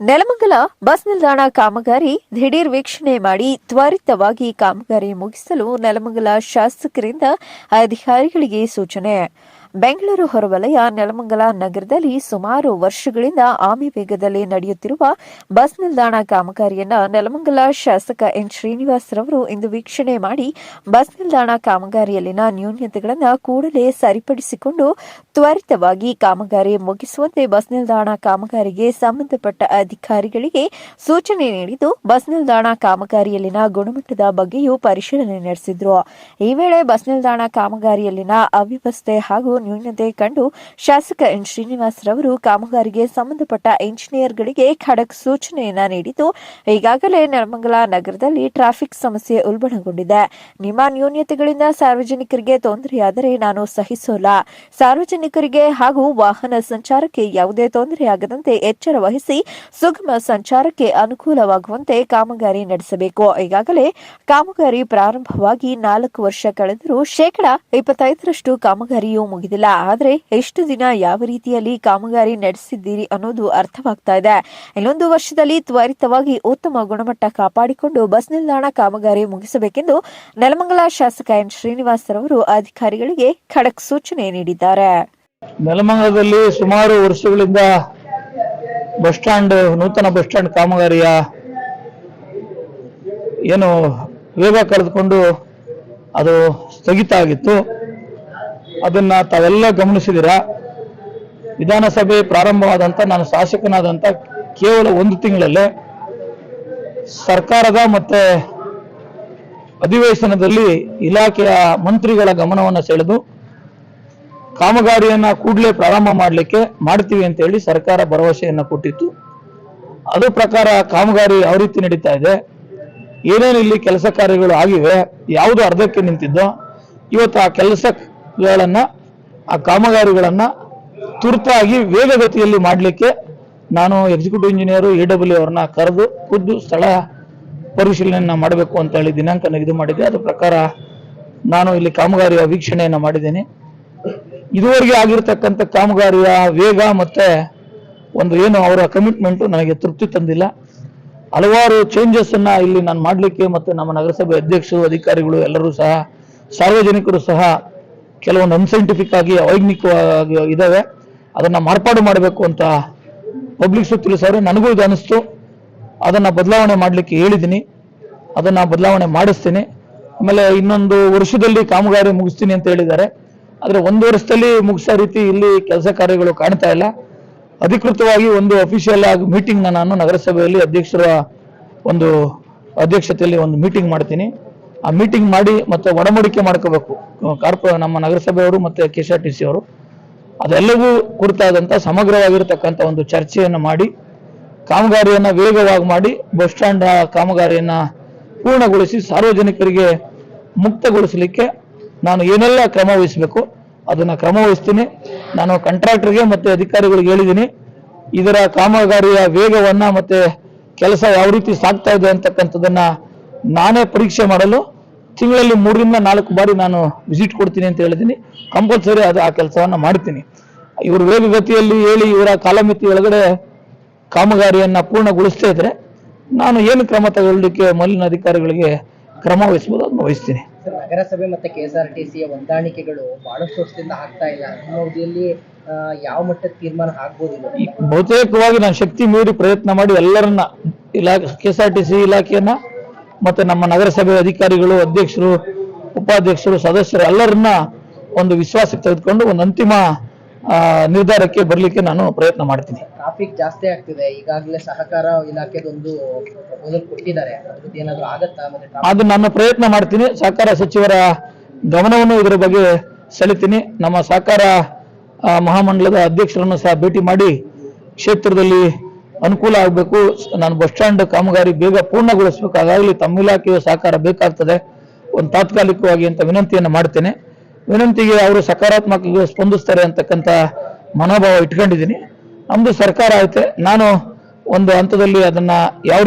Nelamangala bus ನಿಲ್ದಾಣ ಕಾಮಗಾರಿ ದಿಢೀರ್ ವೀಕ್ಷಣೆ ಮಾಡಿ ತ್ವರಿತವಾಗಿ ಕಾಮಗಾರಿ ಮುಗಿಸಲು ನೆಲಮಂಗಲ ಶಾಸಕರಿಂದ ಅಧಿಕಾರಿಗಳಿಗೆ ಸೂಚನೆ. ಬೆಂಗಳೂರು ಹೊರವಲಯ ನೆಲಮಂಗಲ ನಗರದಲ್ಲಿ ಸುಮಾರು ವರ್ಷಗಳಿಂದ ಆಮಿ ವೇಗದಲ್ಲಿ ನಡೆಯುತ್ತಿರುವ ಬಸ್ ನಿಲ್ದಾಣ ಕಾಮಗಾರಿಯನ್ನ ನೆಲಮಂಗಲ ಶಾಸಕ ಎನ್ ಶ್ರೀನಿವಾಸ್ ರವರು ಇಂದು ವೀಕ್ಷಣೆ ಮಾಡಿ ಬಸ್ ನಿಲ್ದಾಣ ಕಾಮಗಾರಿಯಲ್ಲಿನ ನ್ಯೂನ್ಯತೆಗಳನ್ನು ಕೂಡಲೇ ಸರಿಪಡಿಸಿಕೊಂಡು ತ್ವರಿತವಾಗಿ ಕಾಮಗಾರಿ ಮುಗಿಸುವಂತೆ ಬಸ್ ನಿಲ್ದಾಣ ಕಾಮಗಾರಿಗೆ ಸಂಬಂಧಪಟ್ಟ ಅಧಿಕಾರಿಗಳಿಗೆ ಸೂಚನೆ ನೀಡಿದ್ದು, ಬಸ್ ನಿಲ್ದಾಣ ಕಾಮಗಾರಿಯಲ್ಲಿನ ಗುಣಮಟ್ಟದ ಬಗ್ಗೆಯೂ ಪರಿಶೀಲನೆ ನಡೆಸಿದ್ರು. ಈ ವೇಳೆ ಬಸ್ ನಿಲ್ದಾಣ ಕಾಮಗಾರಿಯಲ್ಲಿನ ಅವ್ಯವಸ್ಥೆ ಹಾಗೂ ನ್ಯೂನತೆ ಕಂಡು ಶಾಸಕ ಎನ್. ಶ್ರೀನಿವಾಸ್ ರವರು ಕಾಮಗಾರಿಗೆ ಸಂಬಂಧಪಟ್ಟ ಇಂಜಿನಿಯರ್ಗಳಿಗೆ ಖಡಕ್ ಸೂಚನೆಯನ್ನ ನೀಡಿದ್ದು, ಈಗಾಗಲೇ ನೆಲಮಂಗಲ ನಗರದಲ್ಲಿ ಟ್ರಾಫಿಕ್ ಸಮಸ್ಯೆ ಉಲ್ಬಣಗೊಂಡಿದೆ. ನಿಮ್ಮ ನ್ಯೂನತೆಗಳಿಂದ ಸಾರ್ವಜನಿಕರಿಗೆ ತೊಂದರೆಯಾದರೆ ನಾನು ಸಹಿಸೋಲ್ಲ. ಸಾರ್ವಜನಿಕರಿಗೆ ಹಾಗೂ ವಾಹನ ಸಂಚಾರಕ್ಕೆ ಯಾವುದೇ ತೊಂದರೆಯಾಗದಂತೆ ಎಚ್ಚರ ವಹಿಸಿ ಸುಗಮ ಸಂಚಾರಕ್ಕೆ ಅನುಕೂಲವಾಗುವಂತೆ ಕಾಮಗಾರಿ ನಡೆಸಬೇಕು. ಈಗಾಗಲೇ ಕಾಮಗಾರಿ ಪ್ರಾರಂಭವಾಗಿ ನಾಲ್ಕು ವರ್ಷ ಕಳೆದರೂ ಶೇಕಡಾ ಇಪ್ಪತ್ತೈದರಷ್ಟು ಕಾಮಗಾರಿಯೂ ಮುಗಿದಿಲ್ಲ ಆದರೆ ಎಷ್ಟು ದಿನ ಯಾವ ರೀತಿಯಲ್ಲಿ ಕಾಮಗಾರಿ ನಡೆಸಿದ್ದೀರಿ ಅನ್ನೋದು ಅರ್ಥವಾಗ್ತಾ ಇದೆ. ಇನ್ನೊಂದು ವರ್ಷದಲ್ಲಿ ತ್ವರಿತವಾಗಿ ಉತ್ತಮ ಗುಣಮಟ್ಟ ಕಾಪಾಡಿಕೊಂಡು ಬಸ್ ನಿಲ್ದಾಣ ಕಾಮಗಾರಿ ಮುಗಿಸಬೇಕೆಂದು ನೆಲಮಂಗಲ ಶಾಸಕ ಎನ್ ಶ್ರೀನಿವಾಸ್ ರವರು ಅಧಿಕಾರಿಗಳಿಗೆ ಖಡಕ್ ಸೂಚನೆ ನೀಡಿದ್ದಾರೆ. ನೆಲಮಂಗಲದಲ್ಲಿ ಸುಮಾರು ವರ್ಷಗಳಿಂದ ಬಸ್ ಸ್ಟ್ಯಾಂಡ್, ನೂತನ ಬಸ್ ಸ್ಟ್ಯಾಂಡ್ ಕಾಮಗಾರಿಯ ಏನು ವೇಗ ಕಳೆದುಕೊಂಡು ಅದು ಸ್ಥಗಿತ ಆಗಿತ್ತು. ಅದನ್ನ ತಾವೆಲ್ಲ ಗಮನಿಸಿದಿರ? ವಿಧಾನಸಭೆ ಪ್ರಾರಂಭವಾದಂತ, ನಾನು ಶಾಸಕನಾದಂತ ಕೇವಲ ಒಂದು ತಿಂಗಳಲ್ಲೇ ಸರ್ಕಾರದ ಮತ್ತೆ ಅಧಿವೇಶನದಲ್ಲಿ ಇಲಾಖೆಯ ಮಂತ್ರಿಗಳ ಗಮನವನ್ನು ಸೆಳೆದು ಕಾಮಗಾರಿಯನ್ನ ಕೂಡಲೇ ಪ್ರಾರಂಭ ಮಾಡಲಿಕ್ಕೆ ಮಾಡ್ತೀವಿ ಅಂತ ಹೇಳಿ ಸರ್ಕಾರ ಭರವಸೆಯನ್ನ ಕೊಟ್ಟಿತ್ತು. ಅದು ಪ್ರಕಾರ ಕಾಮಗಾರಿ ಯಾವ ರೀತಿ ನಡೀತಾ ಇದೆ, ಏನೇನು ಇಲ್ಲಿ ಕೆಲಸ ಕಾರ್ಯಗಳು ಆಗಿವೆ, ಯಾವುದು ಅರ್ಧಕ್ಕೆ ನಿಂತಿದ್ದೋ, ಇವತ್ತು ಆ ಕೆಲಸಗಳನ್ನ ಆ ಕಾಮಗಾರಿಗಳನ್ನ ತುರ್ತಾಗಿ ವೇಗಗತಿಯಲ್ಲಿ ಮಾಡಲಿಕ್ಕೆ ನಾನು ಎಕ್ಸಿಕ್ಯೂಟಿವ್ ಇಂಜಿನಿಯರ್ ಎ ಡಬ್ಲ್ಯೂ ಅವ್ರನ್ನ ಕರೆದು ಖುದ್ದು ಸ್ಥಳ ಪರಿಶೀಲನೆಯನ್ನು ಮಾಡಬೇಕು ಅಂತ ಹೇಳಿ ದಿನಾಂಕ ನಿಗದಿ ಮಾಡಿದ್ದೆ. ಅದ್ರ ಪ್ರಕಾರ ನಾನು ಇಲ್ಲಿ ಕಾಮಗಾರಿಯ ವೀಕ್ಷಣೆಯನ್ನು ಮಾಡಿದ್ದೇನೆ. ಇದುವರೆಗೆ ಆಗಿರ್ತಕ್ಕಂಥ ಕಾಮಗಾರಿಯ ವೇಗ ಮತ್ತೆ ಒಂದು ಏನು ಅವರ ಕಮಿಟ್ಮೆಂಟು ನನಗೆ ತೃಪ್ತಿ ತಂದಿಲ್ಲ. ಹಲವಾರು ಚೇಂಜಸ್ ಅನ್ನ ಇಲ್ಲಿ ನಾನು ಮಾಡಲಿಕ್ಕೆ ಮತ್ತೆ ನಮ್ಮ ನಗರಸಭೆ ಅಧ್ಯಕ್ಷರು, ಅಧಿಕಾರಿಗಳು ಎಲ್ಲರೂ ಸಹ, ಸಾರ್ವಜನಿಕರು ಸಹ ಕೆಲವೊಂದು ಅನ್ಸೈಂಟಿಫಿಕ್ ಆಗಿ ಅವೈಜ್ಞಿಕವಾಗಿ ಇದ್ದಾವೆ ಅದನ್ನ ಮಾರ್ಪಾಡು ಮಾಡಬೇಕು ಅಂತ ಪಬ್ಲಿಕ್ ಪಬ್ಲಿಕ್ಸ್ ತಿಳಿಸೋರೆ ನನಗೂ ಇದು ಅನಿಸ್ತು ಅದನ್ನ ಬದಲಾವಣೆ ಮಾಡಲಿಕ್ಕೆ ಹೇಳಿದ್ದೀನಿ ಅದನ್ನ ಬದಲಾವಣೆ ಮಾಡಿಸ್ತೀನಿ. ಆಮೇಲೆ ಇನ್ನೊಂದು ವರ್ಷದಲ್ಲಿ ಕಾಮಗಾರಿ ಮುಗಿಸ್ತೀನಿ ಅಂತ ಹೇಳಿದ್ದಾರೆ. ಆದರೆ ಒಂದು ವರ್ಷದಲ್ಲಿ ಮುಗಿಸೋ ರೀತಿ ಇಲ್ಲಿ ಕೆಲಸ ಕಾರ್ಯಗಳು ಕಾಣ್ತಾ ಇಲ್ಲ. ಅಧಿಕೃತವಾಗಿ ಒಂದು ಅಫಿಷಿಯಲ್ ಆಗಿ ಮೀಟಿಂಗ್ ನಾನು ನಗರಸಭೆಯಲ್ಲಿ ಅಧ್ಯಕ್ಷರ ಒಂದು ಅಧ್ಯಕ್ಷತೆಯಲ್ಲಿ ಒಂದು ಮೀಟಿಂಗ್ ಮಾಡ್ತೀನಿ. ಆ ಮೀಟಿಂಗ್ ಮಾಡಿ ಮತ್ತೆ ಒಡಂಬಡಿಕೆ ಮಾಡ್ಕೋಬೇಕು. ಕಾರ್ಪೊ, ನಮ್ಮ ನಗರಸಭೆಯವರು ಮತ್ತೆ K S R T C ಅವರು. ಅದೆಲ್ಲವೂ ಕುರಿತಾದಂತ ಸಮಗ್ರವಾಗಿರ್ತಕ್ಕಂಥ ಒಂದು ಚರ್ಚೆಯನ್ನು ಮಾಡಿ, ಕಾಮಗಾರಿಯನ್ನ ವೇಗವಾಗಿ ಮಾಡಿ, ಬಸ್ ಸ್ಟ್ಯಾಂಡ್ ಕಾಮಗಾರಿಯನ್ನ ಪೂರ್ಣಗೊಳಿಸಿ ಸಾರ್ವಜನಿಕರಿಗೆ ಮುಕ್ತಗೊಳಿಸಲಿಕ್ಕೆ ನಾನು ಏನೆಲ್ಲ ಕ್ರಮ ವಹಿಸಬೇಕು, ಅದನ್ನ ಕ್ರಮ ವಹಿಸ್ತೀನಿ. ನಾನು ಕಾಂಟ್ರಾಕ್ಟರ್ಗೆ ಮತ್ತೆ ಅಧಿಕಾರಿಗಳಿಗೆ ಹೇಳಿದ್ದೀನಿ, ಇದರ ಕಾಮಗಾರಿಯ ವೇಗವನ್ನ ಮತ್ತೆ ಕೆಲಸ ಯಾವ ರೀತಿ ಸಾಗ್ತಾ ಇದೆ ಅಂತಕ್ಕಂಥದ್ದನ್ನ ನಾನೇ ಪರೀಕ್ಷೆ ಮಾಡಲು ತಿಂಗಳಲ್ಲಿ ಮೂರರಿಂದ ನಾಲ್ಕು ಬಾರಿ ನಾನು ವಿಸಿಟ್ ಕೊಡ್ತೀನಿ ಅಂತ ಹೇಳಿದ್ದೀನಿ. ಕಂಪಲ್ಸರಿ ಅದು ಆ ಕೆಲಸವನ್ನ ಮಾಡ್ತೀನಿ. ಇವರು ವೇಗಗತಿಯಲ್ಲಿ ಹೇಳಿ ಇವರ ಕಾಲಮಿತಿ ಒಳಗಡೆ ಕಾಮಗಾರಿಯನ್ನು ಪೂರ್ಣಗೊಳಿಸ್ತಾ ಇದ್ರೆ ನಾನು ಏನು ಕ್ರಮ ತಗೊಳ್ಳಿಕ್ಕೆ ಮಲಿನ ಅಧಿಕಾರಿಗಳಿಗೆ ಕ್ರಮ ವಹಿಸಬಹುದು ಅದನ್ನು ವಹಿಸ್ತೀನಿ. ನಗರಸಭೆ ಮತ್ತೆ ಸಿಯ ಹೊಂದಾಣಿಕೆಗಳು ಬಹಳಷ್ಟು ವರ್ಷದಿಂದ ಆಗ್ತಾ ಇಲ್ಲ. ನಿಮ್ಮ ಅವಧಿಯಲ್ಲಿ ಯಾವ ಮಟ್ಟದ ತೀರ್ಮಾನ ಆಗ್ಬೋದು ಬಹುತೇಕವಾಗಿ ನಾನು ಶಕ್ತಿ ಮೀರಿ ಪ್ರಯತ್ನ ಮಾಡಿ ಎಲ್ಲರನ್ನ ಇಲಾಖೆ K S R T C ಇಲಾಖೆಯನ್ನ ಮತ್ತೆ ನಮ್ಮ ನಗರಸಭೆ ಅಧಿಕಾರಿಗಳು ಅಧ್ಯಕ್ಷರು ಉಪಾಧ್ಯಕ್ಷರು ಸದಸ್ಯರು ಎಲ್ಲರನ್ನ ಒಂದು ವಿಶ್ವಾಸಕ್ಕೆ ತೆಗೆದುಕೊಂಡು ಒಂದು ಅಂತಿಮ ನಿರ್ಧಾರಕ್ಕೆ ಬರಲಿಕ್ಕೆ ನಾನು ಪ್ರಯತ್ನ ಮಾಡ್ತೀನಿ. ಟ್ರಾಫಿಕ್ ಜಾಸ್ತಿ ಆಗ್ತಿದೆ. ಈಗಾಗಲೇ ಸಹಕಾರ ಇಲಾಖೆದೊಂದು ಕೊಟ್ಟಿದ್ದಾರೆ. ಅದು ನಾನು ಪ್ರಯತ್ನ ಮಾಡ್ತೀನಿ. ಸಹಕಾರ ಸಚಿವರ ಗಮನವನ್ನು ಇದರ ಬಗ್ಗೆ ಸೆಳಿತೀನಿ. ನಮ್ಮ ಸಹಕಾರ ಮಹಾಮಂಡಲದ ಅಧ್ಯಕ್ಷರನ್ನು ಸಹ ಭೇಟಿ ಮಾಡಿ ಕ್ಷೇತ್ರದಲ್ಲಿ ಅನುಕೂಲ ಆಗಬೇಕು. ನಾನು ಬಸ್ ಸ್ಟ್ಯಾಂಡ್ ಕಾಮಗಾರಿ ಬೇಗ ಪೂರ್ಣಗೊಳಿಸಬೇಕು. ಹಾಗಾಗಿ ತಮ್ಮ ಇಲಾಖೆಯ ಸಹಕಾರ ಬೇಕಾಗ್ತದೆ. ಒಂದು ತಾತ್ಕಾಲಿಕವಾಗಿ ಅಂತ ವಿನಂತಿಯನ್ನು ಮಾಡ್ತೇನೆ. ವಿನಂತಿಗೆ ಅವರು ಸಕಾರಾತ್ಮಕ ಸ್ಪಂದಿಸ್ತಾರೆ ಅಂತಕ್ಕಂಥ ಮನೋಭಾವ ಇಟ್ಕೊಂಡಿದ್ದೀನಿ. ನಮ್ದು ಸರ್ಕಾರ ಐತೆ. ನಾನು ಒಂದು ಹಂತದಲ್ಲಿ ಅದನ್ನ ಯಾವ